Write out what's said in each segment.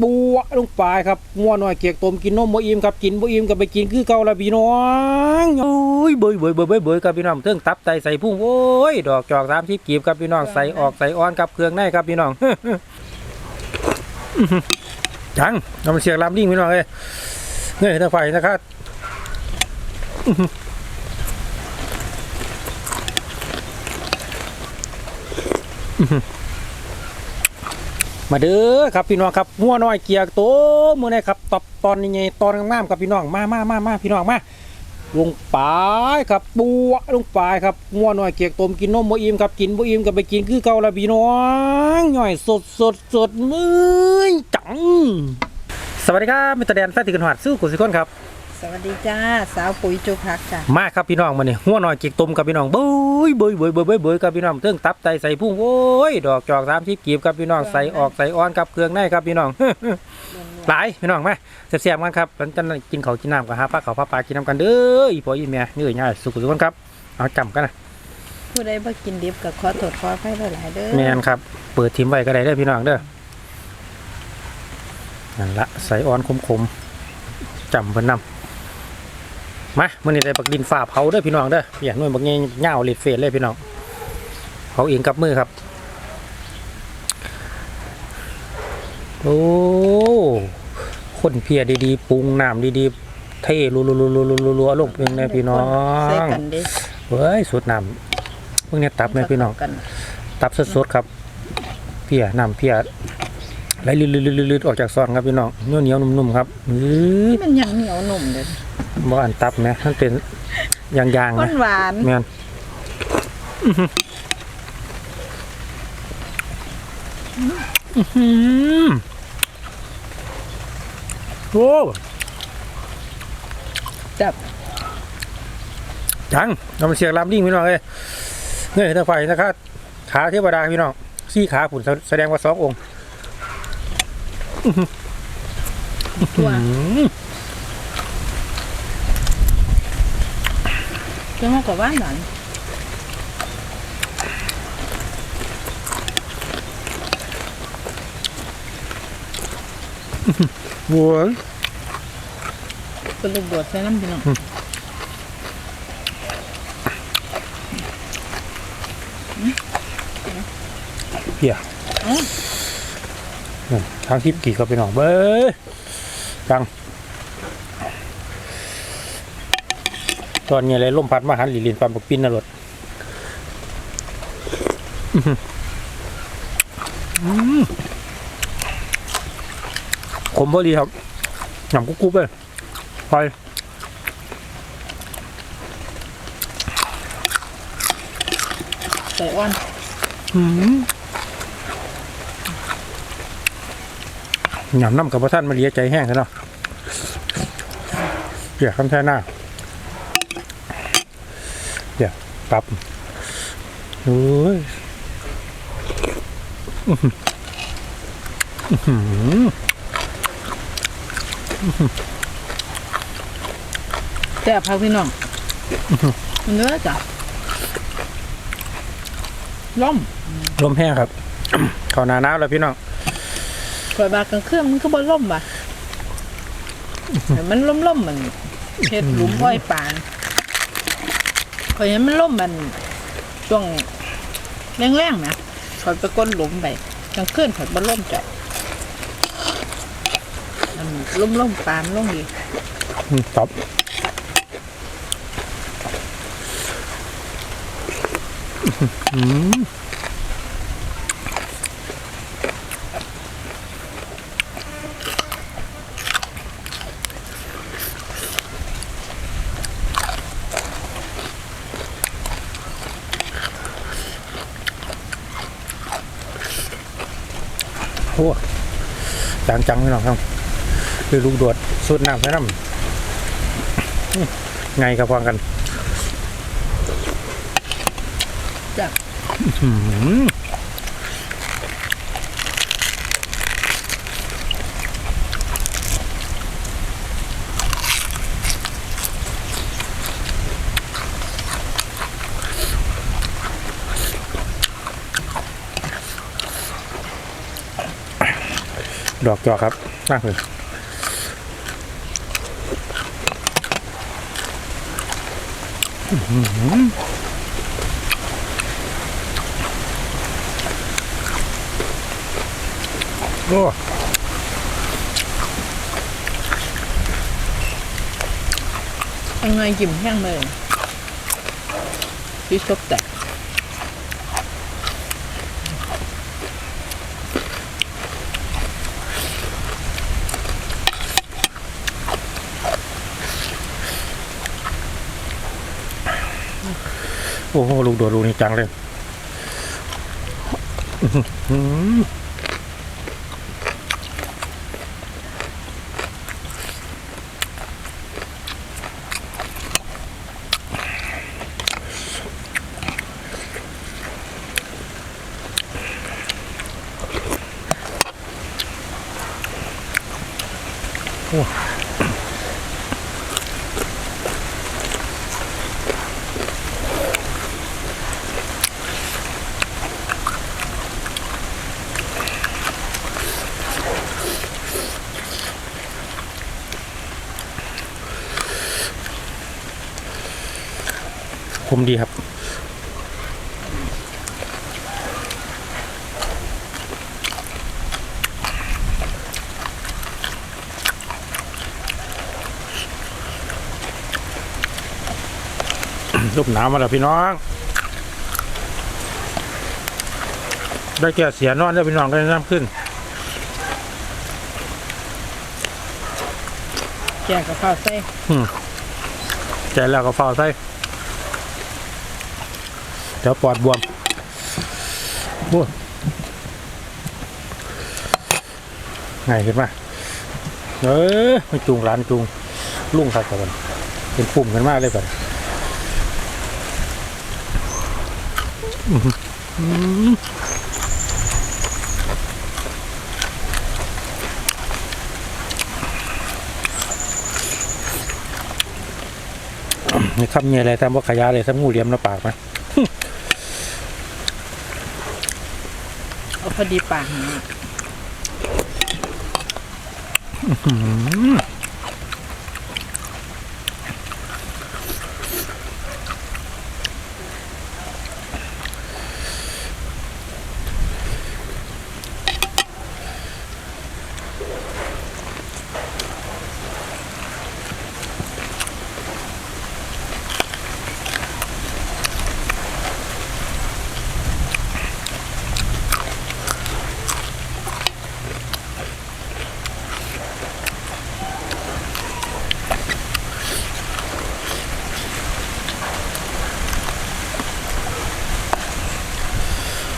ปัวลงไปครับงัวหน่อยเกียกต้มกินนมบ่อิ่มครับกินบ่อิ่มก็ไปกินคือเก่าละพี่น้องโอ้ยเบยเบยเบยเบยเบยครับพี่น้องเทิงตับไตใส่พุ่งโอ้ยดอกจอกสามทิพกีบครับพี่น้องใส่ออกใส่อ้อนครับเครื่องในครับพี่น้องจังเอามันเสียงลำดิ่งพี่น้องเอ้ยเงยทางไฟนะครับ มาเด้อครับพี่น้องครับงัวน้อยเกียร์โตมือไหนครับตอบตอนยังไงตอนงามๆครับพี่น้องมามามามาพี่น้องมาลงไปครับปัวลงไปครับงัวน้อยเกียร์ต้มกินนมบ่อิ่มครับกินบ่อิ่มก็ไปกินคือเก่าละพี่น้องย่อยสดสดสดมือจังสวัสดีครับมิตรแดนแฟนติกันหัดสู้กุศิคนครับ สวัสดีจ้า สาวปุ๋ยจุพักจ้ะมาครับพี่น้องมาเนี่ยหัวหน่อยเกียกต้มกับพี่น้องเบยเบยเบยเบยเบยเบยครับพี่น้องเทิงตับไตใส่พุ่งโอ้ยดอกจอกสามทิพกีบครับพี่น้องใส่ออกใส่อ้อนครับเครื่องในครับพี่น้องหลายพี่น้องมาเสียบๆกันครับหลังจากนั้นกินเขาวกินน้ำกับหาปลาเขาวปลาปลากินน้ำกันเด้ออีพ่ออีแม่นี่เอ้ยง่ายสุขสุขคนครับเอาจำกันนะผู้ใดบ่กินดิบกับขอโทษขออภัยหลายๆเด้อแมนครับ เปิดทิมไว้ก็ได้เด้อพี่น้องเด้อนั่นละใส่อ้อนคมๆจำเพิ่นนำ มามื่อนี้ได้บักดินฝ่าเผาเด้อพี่น้องเด้ออย่างนู้นบักเงี้ยเง่าเลดเฟสเลยพี่น้องเผาเองกับมือครับโอ้คนเพียดีๆปรุงน้ำดีๆเทรัวๆๆๆๆๆลงเพียงเลยพี่น้อใส่งกันเด้เฮ้ยสุดน้ำพวกเนี้ยตับเลยพี่น้องกันตับสดๆครับเพียน้ำเพีย ไหลลืดๆๆๆออกจากซองครับพี่น้องเหนียวเหนียวๆนุ่มๆครับอื้อมันยังเหนียวหนุ่มเด้อบ่อันตับไหมมันเป็นยางๆหวานะนหวานแม่นอื้อหือโอ้จับจังเรามาเสียงลำดิ่งพี่น้องเอ้ยเงยทางไฟนะครับขาเทวดาพี่น้องสี่ขาผุนแสดงว่าสององค์ ตัวอืมจะมากกว่าหวานหวานวัวเป็นลูกโดดใส่น้ำพี่น้องเพียนั่น ทางทิพย์กี่ก็ไปหนองเบ้ยจัง ตอนนี้อะไรลมพัดมาหันหลีลินปามปกปินนรดอื้อหืออืมขมพอดีครับหนำกุ๊กๆเลยไปใส่อ่อนอืม หนำน้ำกับพระท่านมาเลียใจแห้งกันเนาะเปียกคำแท่หน้าเปียกปรับโอ้ยแซ่พักพี่น้องเนื้อจ้ะล่มลมแห้งครับเขานาหนาวแล้วพี่น้อง อยบากกลางคืนมันก็บ่ล่มว่ะแต่มันล่มๆมันเฮ็ดหลุมอ้อยปานข่อยเห็นมันล่มมันช่วงแรงๆนะข่อยไปก้นหลุมไปกลางคืนข่อยบ่ล่มจ้ะมันล่มๆปานล่มดีอืมตอบอืม อ้จังจังๆพี่น้องครับคือลูกดวดสุดน้ำใส่น้ำไงกับฟังกันจ้ะ ดอกจอกครับมากเลยอื้อหือโอ้ยังไงกิ่มแห้งเลยพี่ชอบแต่ โอ้โหลูกโดดลูกนี่จังเลยอื้อ มดีครับลูกหนาวมาแล้วพี่น้อง ได้แก่เสียนอนได้อพี่น้องก็น้ำขึ้น แจกกับข้าวใส่ใจแล้วก็เฝ้าใส่ เดี๋ยวปอดบวมโอ้ยไงขึ้นมาเออไม่จูงร้านจูงลุ่งขัดกันเป็นปุ่มกันมากเลยแบบนี่คำเงี้ยอะไรทำว่าขยะเลยทำงูเหลี่ยมหน้าปากไหม อาพอดีปากนะ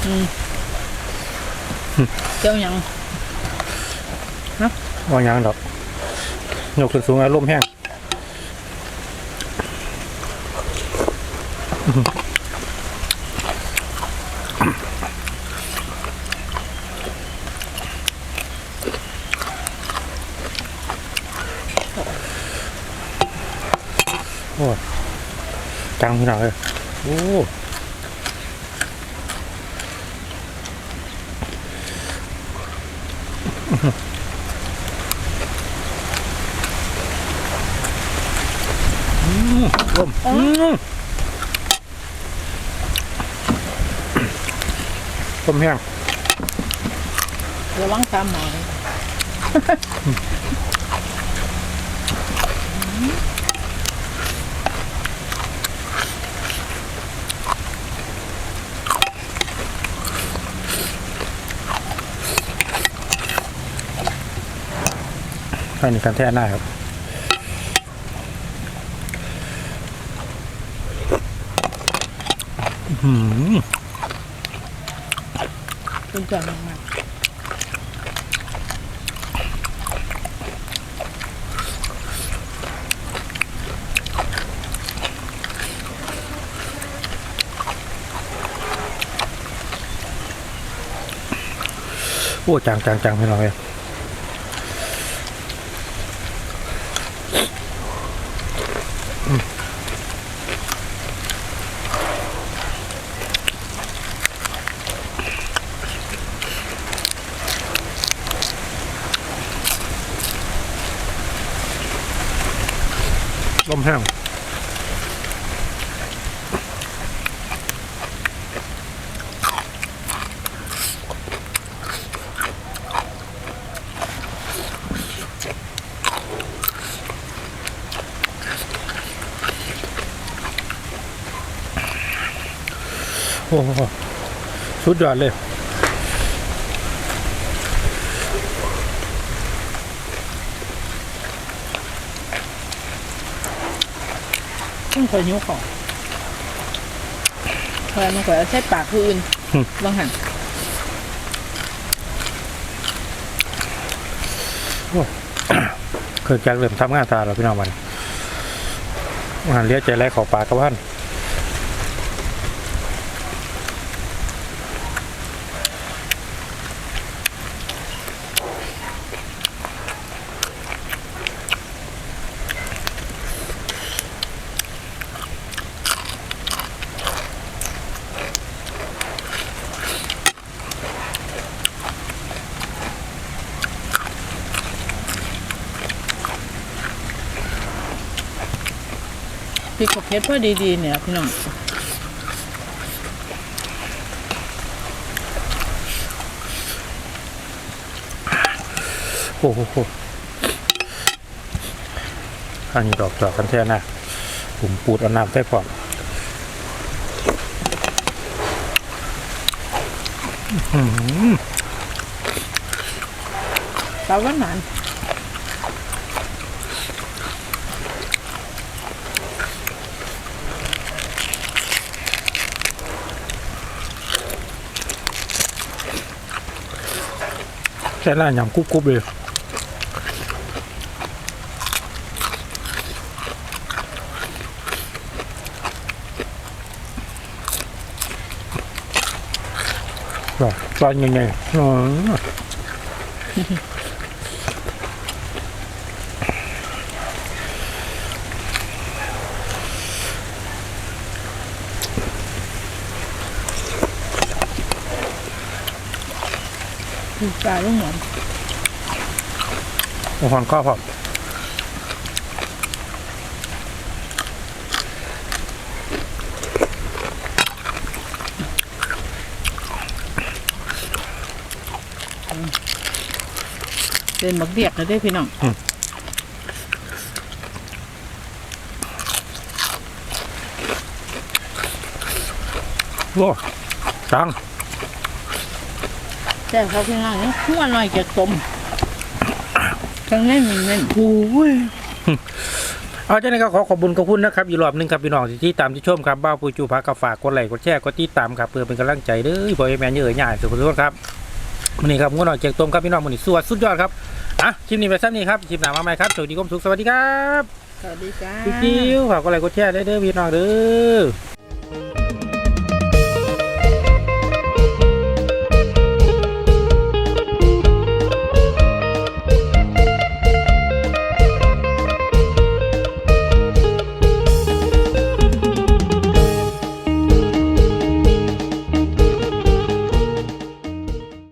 เจ้ายังฮะว่ายังดอกยกขึ้นสูงอารมณ์แห้งโอ้จังพี่น้องเลยโอ้ ลมอืมต้มแห้งระวังตามหมอยอันนี้กันแท้หน้าครับ อื้อหือคุณจอยมากโอ้จังจังจังพี่น้องเลย ลมแห้งโอ้โหสุดยอดเลย ต้อง คอยนิ้วของคอยมันคอยเอาใช้ปากคืออื่นอืมบางหันเคยจากเริ่มทำงานตาเราพี่น้องมันงานเลี้ยใจไรเขอปากกับพัน ริกกับเพชรพอดีๆเนี่ยพี่น้องโอ้โหอันนี้ดอกจอกกันแท้นะผมปูดเอาน้ำใส่พร้อมปลาหวานหวานแค่หน้าหยำกรุบๆเลย ว้าวตอนยังไงอ๋อปลาลูกหมอนโอ้โหข้าวพร้อมเป็นหมักเดียกเลยเด้อพี่น้องโอ้จัง แต่เขาพี่น้องนี่หัวหน่อยจะต้มทั้งเล่นเล่นโอ้ยเอาเจ้าหน้าที่ขอขอบคุณขอบคุณนะครับอีกรอบหนึงครับพี่น้องที่ที่ตามที่ชมครับบ้าปูจูพักกฝากกดไลค์กดแชร์กดติดตามครับเพื่อเป็นกำลังใจเด้อพ่อแม่เยอะใหญ่สุขสุขครับวันนี้ครับงวดหน่อยเจกต้มครับพี่น้องวันนี้สวัสดสุดยอดครับอะคลิปนี้ไปสั้นนี้ครับคลิปหน้ามาใหม่ครับสวัสดีครับสุขสวัสดีครับสวัสดีจ้าพี่กิ้วฝากกดไลค์กดแชร์ได้เด้อพี่น้องเด้อ